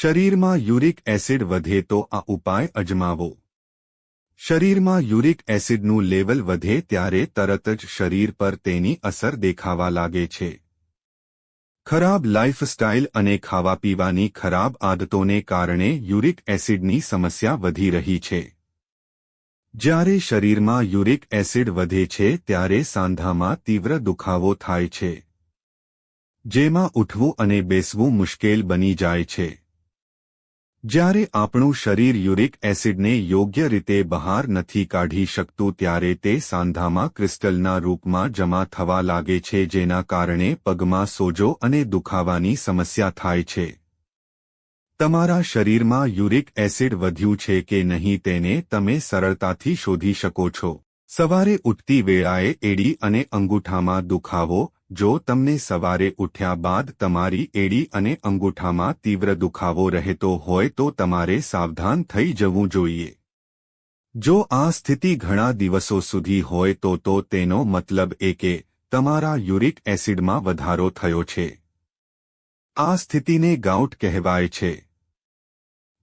શરીરમાં uric acid વધે તો આ ઉપાય અજમાવો. શરીરમાં યુરિક એસિડનું લેવલ વધે ત્યારે તરત જ શરીર પર તેની અસર દેખાવા લાગે છે. ખરાબ લાઇફસ્ટાઇલ અને ખાવા પીવાની ખરાબ આદતોને કારણે યુરિક એસિડની સમસ્યા વધી રહી છે. જ્યારે શરીરમાં યુરિક એસિડ વધે છે ત્યારે સાંધામાં તીવ્ર દુખાવો થાય છે. જેમાં ઉઠવું અને બેસવું મુશ્કેલ બની જાય છે. જ્યારે આપણું શરીર યુરિક એસિડને યોગ્ય રીતે બહાર નથી કાઢી શકતું ત્યારે તે સાંધામાં ક્રિસ્ટલના રૂપમાં જમા થવા લાગે છે જેના કારણે પગમાં સોજો અને દુખાવાની સમસ્યા થાય છે. તમારા શરીરમાં યુરિક એસિડ વધ્યું છે કે નહીં તેને તમે સરળતાથી શોધી શકો છો. સવારે ઉઠતી વેળાએ એડી અને અંગૂઠામાં દુખાવો જો તમને સવારે ઉઠ્યા બાદ તમારી એડી અને અંગૂઠામાં તીવ્ર દુખાવો રહેતો હોય તો તમારે સાવધાન થઈ જવું જોઈએ. જો આ સ્થિતિ ઘણા દિવસો સુધી હોય તો તો તેનો મતલબ એ કે તમારા યુરિક એસિડમાં વધારો થયો છે. આ સ્થિતિને ગાઉટ કહેવાય છે.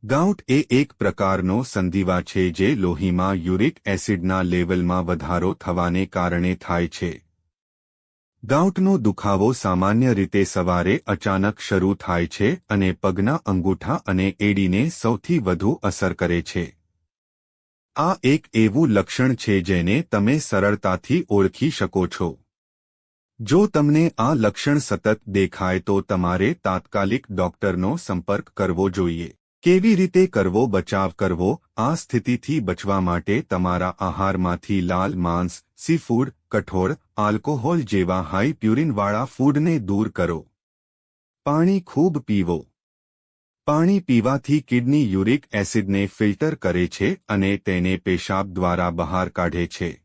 ગાઉટ એ એક પ્રકારનો સંધિવા છે જે લોહીમાં યુરિક એસિડના લેવલમાં વધારો થવાને કારણે થાય છે. ગાઉટનો દુખાવો સામાન્ય રીતે સવારે અચાનક શરૂ થાય છે અને પગના અંગૂઠા અને એડીને સૌથી વધુ અસર કરે છે. આ એક એવું લક્ષણ છે જેને તમે સરળતાથી ઓળખી શકો છો. જો તમને આ લક્ષણ સતત દેખાય તો તમારે તાત્કાલિક ડોક્ટરનો સંપર્ક કરવો જોઈએ. કેવી રીતે કરવો, બચાવ કરવો, આ સ્થિતિથી બચવા માટે તમારા આહારમાંથી લાલ માંસ સીફૂડ કઠોળ, આલ્કોહોલ જેવા હાઈ પ્યુરિનવાળા ફૂડને દૂર કરો. પાણી ખૂબ પીવો. પાણી પીવાથી કિડની યુરિક એસિડને ફિલ્ટર કરે છે અને તેને પેશાબ દ્વારા બહાર કાઢે છે.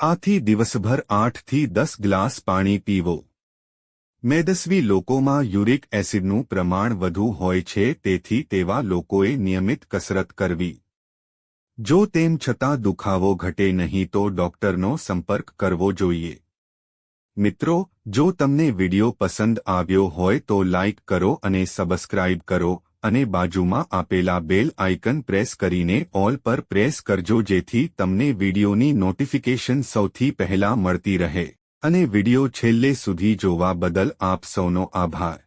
આથી દિવસભર આઠથી દસ ગ્લાસ પાણી પીવો. મેદસ્વી લોકોમાં યુરિક એસિડનું પ્રમાણ વધુ હોય છે તેથી તેવા લોકોએ નિયમિત કસરત કરવી. જો તેમ છતાં દુખાવો ઘટે નહીં તો ડોક્ટરનો સંપર્ક કરવો જોઈએ. મિત્રો, જો તમને વિડિયો પસંદ આવ્યો હોય તો લાઇક કરો અને સબસ્ક્રાઇબ કરો અને બાજુમાં આપેલા બેલ આઇકન પ્રેસ કરીને ઓલ પર પ્રેસ કરજો જેથી તમને વિડિયોની નોટિફિકેશન સૌથી પહેલા મળતી રહે. અને વિડિયો છેલ્લે સુધી જોવા બદલ આપ સૌનો આભાર.